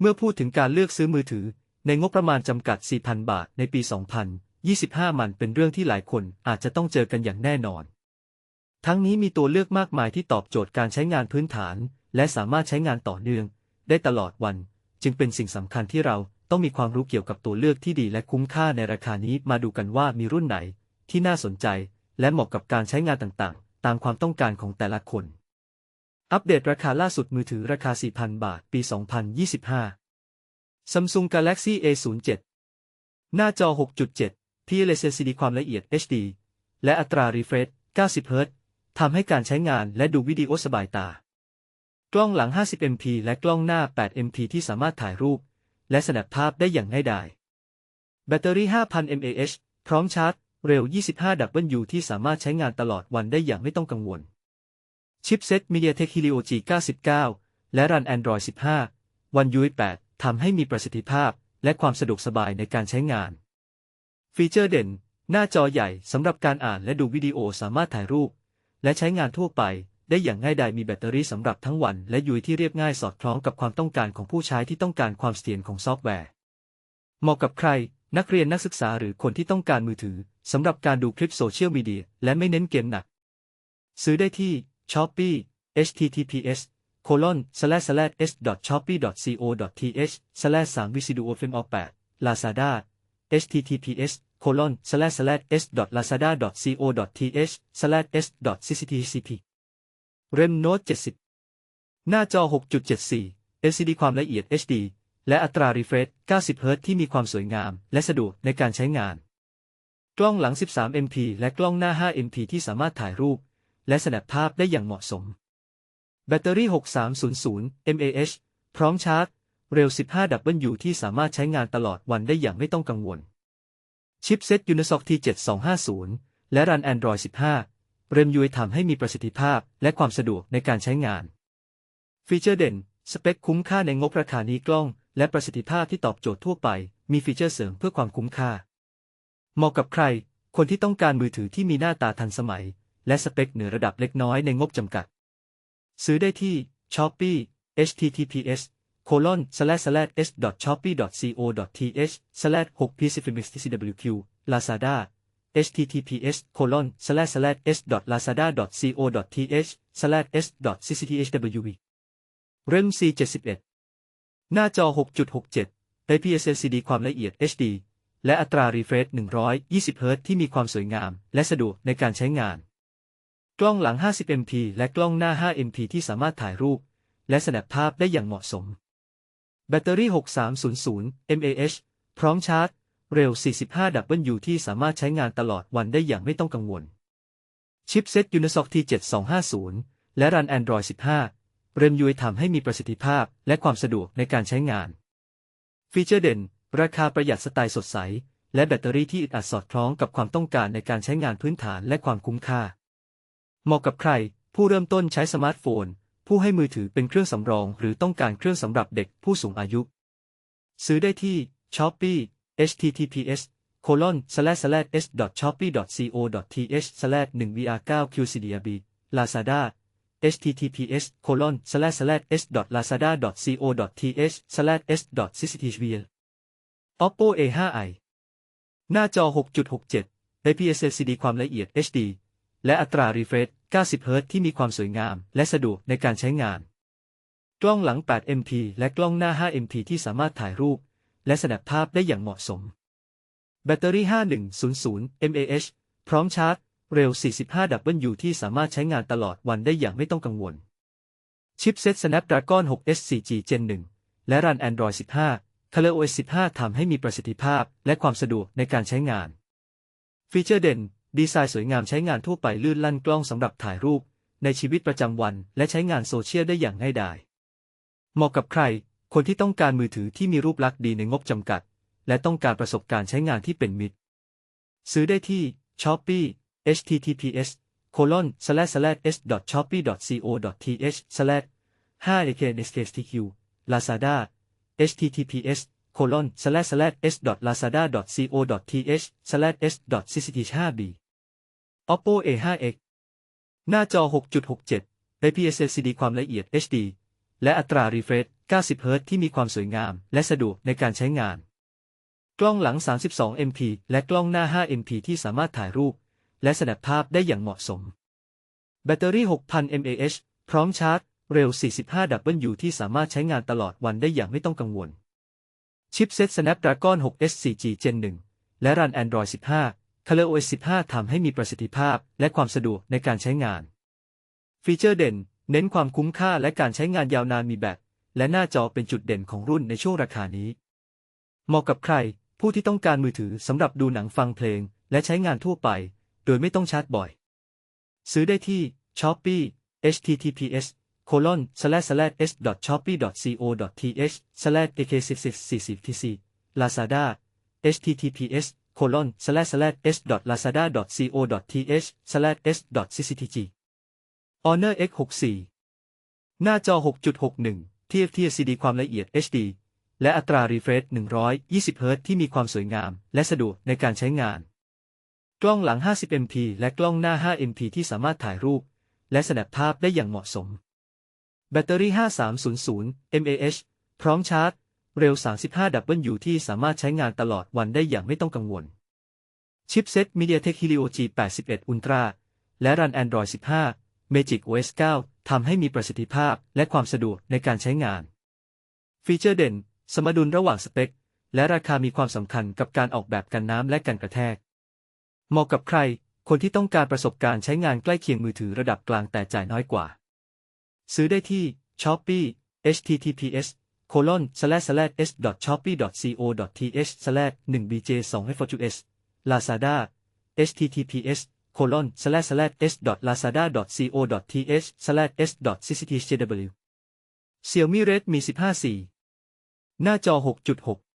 เมื่อพูดถึงการเลือกซื้อมือถือ ในงบประมาณจำกัด 4,000 บาทในปี 2025 มันเป็นเรื่องที่หลายคนอาจจะต้องเจอกันอย่างแน่นอน ทั้งนี้มีตัวเลือกมากมายที่ตอบโจทย์การใช้งานพื้นฐาน และสามารถใช้งานต่อเนื่อง ได้ตลอดวัน จึงเป็นสิ่งสำคัญที่เราต้องมีความรู้เกี่ยวกับตัวเลือกที่ดีและคุ้มค่าในราคานี้มาดูกันว่ามีรุ่นไหน ที่น่าสนใจ และเหมาะกับการใช้งานต่างๆ ตามความต้องการของแต่ละคน อัปเดตราคาล่าสุดมือถือราคา 4,000 บาท ปี 2025 Samsung Galaxy A07 หน้าจอ 6.7 PLS LCD ความละเอียด HD และอัตรา refresh 90 Hz ทำให้การใช้งานและดูวิดีโอสบายตา กล้องหลัง 50 MP และกล้องหน้า 8 MP ที่สามารถถ่ายรูป และสแนปภาพได้อย่างง่ายดาย แบตเตอรี่ 5,000 mAh พร้อมชาร์จ เร็ว 25W ที่สามารถใช้งานตลอดวันได้อย่างไม่ต้องกังวล ชิปเซ็ต MediaTek Helio G99 และรัน Android 15 One UI 8ทำให้มีประสิทธิภาพและความสะดวกสบายในการใช้งาน ฟีเจอร์เด่น หน้าจอใหญ่สำหรับการอ่านและดูวิดีโอสามารถถ่ายรูป และใช้งานทั่วไป ได้อย่างง่ายดายมีแบตเตอรี่สำหรับทั้งวัน และยูที่เรียบง่ายสอดคล้องกับความต้องการของผู้ใช้ที่ต้องการความเสถียรของซอฟต์แวร์ เหมาะกับใคร นักเรียนนักศึกษาหรือคนที่ต้องการมือถือสำหรับการดูคลิปโซเชียลมีเดียและไม่เน้นเกมหนัก ซื้อได้ที่ Shopee https colon slash slash s shopee co th slash 3 vcduo film 8 lazada https colon slash slash s lazada co th slash s cctcp REM Note 70 หน้าจอ 6.74 LCD ความละเอียด HD และอัตรา refresh 90 Hz ที่มีความสวยงาม และสะดวกในการใช้งาน กล้องหลัง 13 MP และกล้องหน้า 5 MP ที่สามารถถ่ายรูป และสแนปภาพได้อย่างเหมาะสม แบตเตอรี่ 6300 mAh พร้อมชาร์จ เร็ว 15W ที่สามารถใช้งานตลอดวันได้อย่างไม่ต้องกังวล ชิปเซ็ต Unisoc T7250 และรัน Android 15 เรมยูทำให้มีประสิทธิภาพและความสะดวกในการใช้งาน ฟีเจอร์เด่น สเปคคุ้มค่าในงบราคานี้กล้อง และประสิทธิภาพที่ตอบโจทย์ทั่วไป มีฟีเจอร์เสริมเพื่อความคุ้มค่า เหมาะกับใคร คนที่ต้องการมือถือที่มีหน้าตาทันสมัย และสเปคเหนือระดับเล็กน้อยในงบจำกัด ซื้อได้ที่ Shopee https colon slash slash s shopee co th slash 6 p c f m x cwq lazada https colon slash slash s lazada co th slash s ccthwv REM C 71 หน้าจอ 6.67 IPS LCD ความละเอียด HD และอัตรา refresh 120 Hz ที่มีความสวยงาม และสะดวกในการใช้งาน กล้องหลัง 50 MP และกล้องหน้า 5 MP ที่สามารถถ่ายรูป และสแนปภาพได้อย่างเหมาะสม แบตเตอรี่ 6300 mAh พร้อมชาร์จ เร็ว 45W ที่สามารถใช้งานตลอดวันได้อย่างไม่ต้องกังวล ชิปเซ็ต Unisoc T7250 และ รัน Android 15 เริ่มยูทำให้มีประสิทธิภาพและความสะดวกในการใช้งาน ฟีเจอร์เด่น ราคาประหยัดสไตล์สดใส และแบตเตอรี่ที่อึดอัดสอดคล้องกับความต้องการในการใช้งานพื้นฐานและความคุ้มค่า เหมาะกับใคร ผู้เริ่มต้นใช้สมาร์ทโฟน ผู้ให้มือถือเป็นเครื่องสำรอง หรือต้องการเครื่องสำหรับเด็กผู้สูงอายุ ซื้อได้ที่ Shopee https colon slash slash s shopee co th slash 1 vr 9 q c d b lazada https colon slash slash s lazada co th slash s c c t v oppo a 5 i หน้าจอ 6.67 IPS LCD ความละเอียด HD และอัตรา refresh 90 Hz ที่มีความสวยงาม และสะดวกในการใช้งาน กล้องหลัง 8 MP และกล้องหน้า 5 MP ที่สามารถถ่ายรูป และสแนปภาพได้อย่างเหมาะสม แบตเตอรี่ 5100 mAh พร้อมชาร์จ เร็ว 45W ที่สามารถใช้งานตลอดวันได้อย่างไม่ต้องกังวล ชิปเซ็ต Snapdragon 6 S4G Gen 1 และรัน Android 15 ColorOS 15 ทำให้มีประสิทธิภาพและความสะดวกในการใช้งาน ฟีเจอร์เด่น ดีไซน์สวยงามใช้งานทั่วไปลื่นลั่นกล้องสำหรับถ่ายรูป ในชีวิตประจำวัน และใช้งานโซเชียลได้อย่างง่ายดายเหมาะกับใคร คนที่ต้องการมือถือที่มีรูปลักษณ์ดีในงบจำกัด และต้องการประสบการณ์ใช้งานที่เป็นมิตร ซื้อได้ที่ Shopee https colon slash slash s shopee co th slash 5 aknstq lazada https colon slash slash s lazada co th slash s cct 5b oppo a 5 x หน้าจอ 6.67 IPS LCD ความละเอียด HD และอัตรา refresh 90เฮิรตซ์ที่มีความสวยงาม และสะดวกในการใช้งาน กล้องหลัง 32 MP และกล้องหน้า 5 MP ที่สามารถถ่ายรูป และแสดงภาพได้อย่างเหมาะสม แบตเตอรี่ 6,000 mAh พร้อมชาร์จ เร็ว 45W ที่สามารถใช้งานตลอดวันได้อย่างไม่ต้องกังวล ชิปเซ็ต Snapdragon 6 S 4G Gen 1 และรัน Android 15 ColorOS 15 ทำให้มีประสิทธิภาพและความสะดวกในการใช้งาน ฟีเจอร์เด่น เน้นความคุ้มค่าและการใช้งานยาวนานมีแบตและหน้าจอเป็นจุดเด่นของรุ่นในช่วงราคานี้ เหมาะกับใคร ผู้ที่ต้องการมือถือสำหรับดูหนังฟังเพลง และใช้งานทั่วไป โดยไม่ต้องชาร์จบ่อย ซื้อได้ที่ Shopee https colon slash slash s shopee co th slash ak 1 4 0 tc lazada https colon slash slash s lazada co th slash s cctg Honor X 64หน้าจอ 6.61 TFT LCD ความละเอียด HD และอัตรา refresh 120 Hz ที่มีความสวยงาม และสะดวกในการใช้งาน กล้องหลัง 50 MP และกล้องหน้า 5 MP ที่สามารถถ่ายรูป และแสดภาพได้อย่างเหมาะสม แบตเตอรี่ 5300 mAh พร้อมชาร์จ เร็ว 35W ที่สามารถใช้งานตลอดวันได้อย่างไม่ต้องกังวล ชิปเซ็ต MediaTek Helio G81 Ultra และรัน Android 15 Magic OS 9 ทำให้มีประสิทธิภาพและความสะดวกในการใช้งาน ฟีเจอร์เด่น สมดุลระหว่างสเปค และราคามีความสำคัญกับการออกแบบกันน้ำและกันกระแทก เหมาะกับใคร คนที่ต้องการประสบการณ์ใช้งานใกล้เคียงมือถือระดับกลางแต่จ่ายน้อยกว่า ซื้อได้ที่ Shopee https colon slash slash s.dot.shopee.dot.co.dot.th slash 1 bj 2 f s lazada https colon slash slash s.dot.lazada.dot.co.dot.th slash s dot cct jw Xiaomi Redmi 15 4 หน้าจอ 6.6